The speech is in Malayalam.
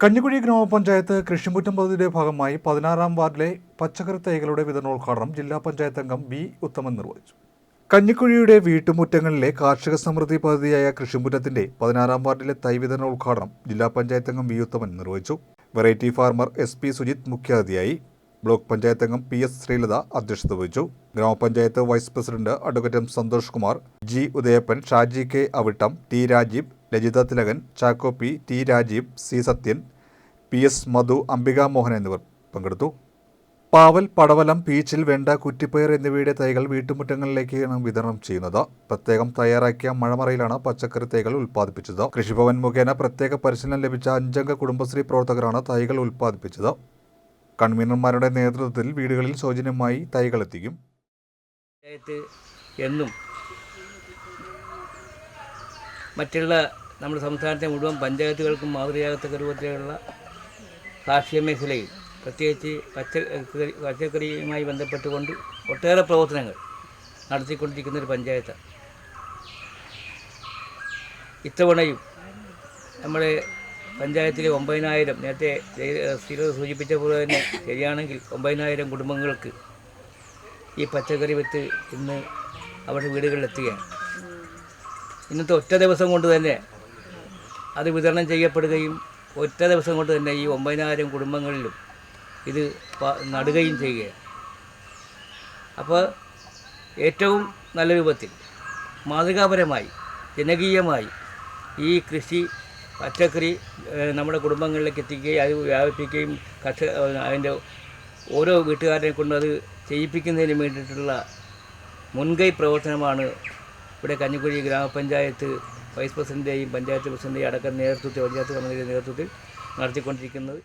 കഞ്ഞിക്കുഴി ഗ്രാമപഞ്ചായത്ത് കൃഷിമുറ്റം പദ്ധതിയുടെ ഭാഗമായി പതിനാറാം വാർഡിലെ പച്ചക്കറി തൈകളുടെ വിതരണോദ്ഘാടനം ജില്ലാ പഞ്ചായത്ത് അംഗം ബി ഉത്തമൻ നിർവഹിച്ചു. കഞ്ഞിക്കുഴിയുടെ വീട്ടുമുറ്റങ്ങളിലെ കാർഷിക സമൃദ്ധി പദ്ധതിയായ കൃഷിമുറ്റത്തിന്റെ പതിനാറാം വാർഡിലെ തൈ വിതരണോദ്ഘാടനം ജില്ലാ പഞ്ചായത്ത് അംഗം ബി ഉത്തമൻ നിർവഹിച്ചു. Variety farmer S P Sujith മുഖ്യാതിഥിയായി ബ്ലോക്ക് പഞ്ചായത്ത് അംഗം പി എസ് ശ്രീലത അധ്യക്ഷത വഹിച്ചു. ഗ്രാമപഞ്ചായത്ത് vice president advocate Santhosh Kumar G Udayappan Shaji K Avittam T Rajeev Lajitha Thilakan Chacko P. T. Rajeev C. Sathyan P. S. Madhu Ambika Mohan എന്നിവർ പങ്കെടുത്തു. പാവൽ പടവലം പീച്ചിൽ വെണ്ട കുറ്റിപ്പയർ എന്നിവയുടെ തൈകൾ വീട്ടുമുറ്റങ്ങളിലേക്കാണ് വിതരണം ചെയ്യുന്നത്. പ്രത്യേകം തയ്യാറാക്കിയ മഴമറയിലാണ് പച്ചക്കറി തൈകൾ ഉൽപ്പാദിപ്പിച്ചത്. കൃഷിഭവൻ മുഖേന പ്രത്യേക പരിശീലനം ലഭിച്ച അഞ്ചംഗ കുടുംബശ്രീ പ്രവർത്തകരാണ് തൈകൾ ഉൽപ്പാദിപ്പിച്ചത്. കൺവീനർമാരുടെ നേതൃത്വത്തിൽ വീടുകളിൽ സൗജന്യമായി തൈകൾ എത്തിക്കും. എന്നും മറ്റുള്ള നമ്മുടെ സംസ്ഥാനത്തെ മുഴുവൻ പഞ്ചായത്തുകൾക്കും മാതൃകയാകത്തക്ക രൂപത്തിലുള്ള കാർഷിക മേഖലയിൽ പ്രത്യേകിച്ച് പച്ചക്കറി പച്ചക്കറിയുമായി ബന്ധപ്പെട്ടുകൊണ്ട് ഒട്ടേറെ പ്രവർത്തനങ്ങൾ നടത്തിക്കൊണ്ടിരിക്കുന്ന ഒരു പഞ്ചായത്താണ്. ഇത്തവണയും നമ്മുടെ പഞ്ചായത്തിലെ ഒമ്പതിനായിരം നേരത്തെ സ്ഥിരത സൂചിപ്പിച്ച പോലെ തന്നെ ശരിയാണെങ്കിൽ ഒമ്പതിനായിരം കുടുംബങ്ങൾക്ക് ഈ പച്ചക്കറി വിത്ത് ഇന്ന് അവരുടെ വീടുകളിലെത്തുകയാണ്. ഇന്നത്തെ ഒറ്റ ദിവസം കൊണ്ട് തന്നെ അത് വിതരണം ചെയ്യപ്പെടുകയും ഒറ്റ ദിവസം കൊണ്ട് തന്നെ ഈ ഒമ്പതിനായിരം കുടുംബങ്ങളിലും ഇത് നടുകയും ചെയ്യുകയാണ്. അപ്പോൾ ഏറ്റവും നല്ല രൂപത്തിൽ മാതൃകാപരമായി ജനകീയമായി ഈ കൃഷി പച്ചക്കറി നമ്മുടെ കുടുംബങ്ങളിലേക്ക് എത്തിക്കുകയും അത് വ്യാപിപ്പിക്കുകയും കർഷക അതിന്റെ ഓരോ വീട്ടുകാരനെ കൊണ്ട് അത് ചെയ്യിപ്പിക്കുന്നതിന് വേണ്ടിയിട്ടുള്ള മുൻകൈ പ്രവർത്തനമാണ് ഇവിടെ കഞ്ഞിക്കുഴി ഗ്രാമപഞ്ചായത്ത് വൈസ് പ്രസിഡന്റെയും പഞ്ചായത്ത് പ്രസിഡന്റെയും അടക്കം നേതൃത്വത്തിൽ പഞ്ചായത്ത് കമ്മിറ്റിയുടെ നേതൃത്വത്തിൽ നടത്തിക്കൊണ്ടിരിക്കുന്നത്.